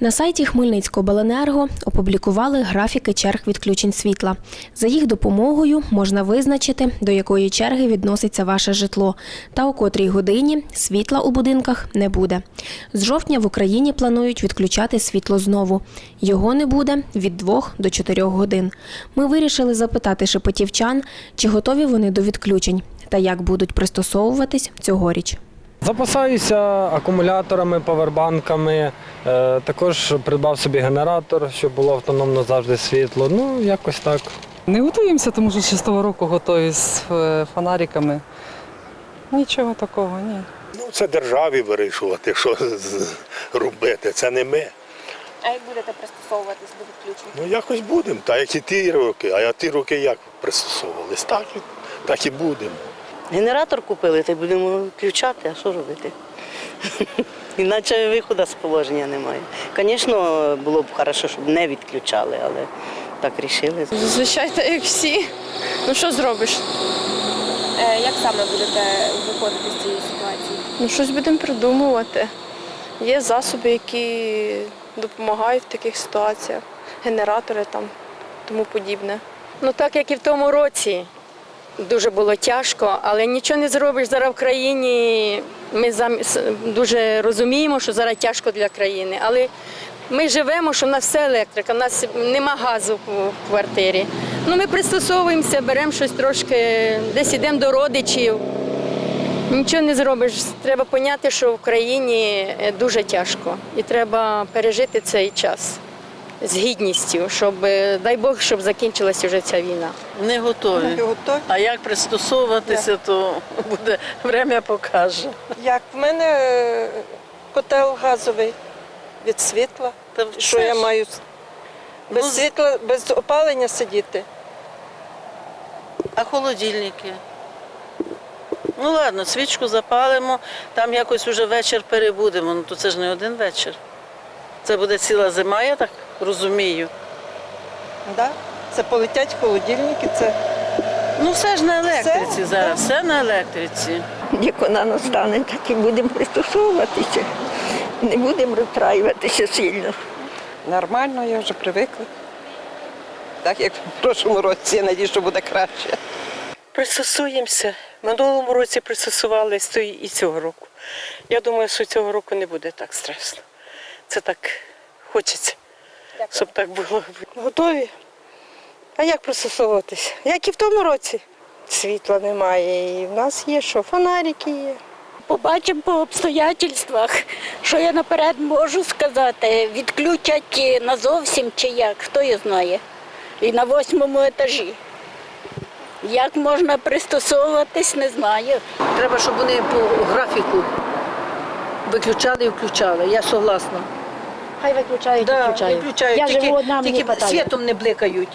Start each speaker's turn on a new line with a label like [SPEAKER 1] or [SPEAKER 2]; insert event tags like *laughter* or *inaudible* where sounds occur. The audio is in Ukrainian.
[SPEAKER 1] На сайті Хмельницького опублікували графіки черг відключень світла. За їх допомогою можна визначити, до якої черги відноситься ваше житло, та у котрій годині світла у будинках не буде. З жовтня в Україні планують відключати світло знову. Його не буде від 2 до 4 годин. Ми вирішили запитати шепотівчан, чи готові вони до відключень та як будуть пристосовуватись цьогоріч.
[SPEAKER 2] Запасаюся акумуляторами, павербанками. Е, також придбав собі генератор, щоб було автономно завжди світло. Ну, якось так.
[SPEAKER 3] Не готуємося, тому що з того року готові з е, фонариками. Нічого такого, ні.
[SPEAKER 4] Ну, це державі вирішувати, що робити. Це не ми.
[SPEAKER 1] А як будете пристосовуватись до відключень?
[SPEAKER 4] Ну якось будемо. Та як і ті роки, а ті роки як пристосовувались, так, так і будемо.
[SPEAKER 5] Генератор купили, й будемо включати, а що робити? *laughs* Іначе виходу з положення немає. Звісно, було б добре, щоб не відключали, але так рішили.
[SPEAKER 6] Зазвичай так, як всі. Ну що зробиш?
[SPEAKER 1] Е, Як саме будете виходити з цієї ситуації?
[SPEAKER 6] Ну щось будемо придумувати. Є засоби, які допомагають в таких ситуаціях, генератори там, тому подібне.
[SPEAKER 7] Ну так як і в тому році. Дуже було тяжко, але нічого не зробиш зараз в країні. Ми дуже розуміємо, що зараз тяжко для країни. Але ми живемо, що в нас все електрика, в нас нема газу в квартирі. Ну ми пристосовуємося, беремо щось трошки, десь йдемо до родичів. Нічого не зробиш. Треба поняти, що в країні е, дуже тяжко, і треба пережити цей час з гідністю, щоб, е, дай Бог, щоб закінчилася вже ця війна.
[SPEAKER 5] Не готові. А як пристосовуватися, то буде время покаже.
[SPEAKER 8] Як в мене е, котел газовий від світла.
[SPEAKER 5] Та
[SPEAKER 8] Що я
[SPEAKER 5] ж.
[SPEAKER 8] маю без
[SPEAKER 5] Ну,
[SPEAKER 8] світла, без опалення сидіти?
[SPEAKER 5] А холодильники? Ну ладно, свічку запалимо, там якось уже вечір перебудемо. Ну то це ж не один вечір. Це буде ціла зима, я так розумію.
[SPEAKER 8] Да? Це полетять холодильники, це
[SPEAKER 5] Ну все ж на електриці
[SPEAKER 8] Все?
[SPEAKER 5] зараз, все на електриці.
[SPEAKER 9] Як вона настане, так і будемо пристосовуватися. Не будемо розстраюватися сильно.
[SPEAKER 8] нормально, я вже привикла. Так як в прошлому році, я надію, що буде краще.
[SPEAKER 10] Пристосуємося. Минулому році пристосувалися то і цього року. Я думаю, що цього року не буде так страшно. Це так хочеться, щоб так було. Готові? А як пристосовуватися? Як і в тому році. Світла немає. І в нас є що? Фонарики є.
[SPEAKER 11] Побачимо по обстоятельствах, що я наперед можу сказати. Відключать назовсім чи як, хто його знає. І на восьмому етажі. Як можна пристосовуватись, не знаю.
[SPEAKER 5] Треба, щоб вони по графіку виключали і включали. Я согласна.
[SPEAKER 11] Хай виключають,
[SPEAKER 5] Да,
[SPEAKER 11] виключають.
[SPEAKER 5] виключають.
[SPEAKER 11] Я
[SPEAKER 5] Тільки,
[SPEAKER 11] живу одна, мені
[SPEAKER 5] тільки
[SPEAKER 11] хватає.
[SPEAKER 5] світом не бликають.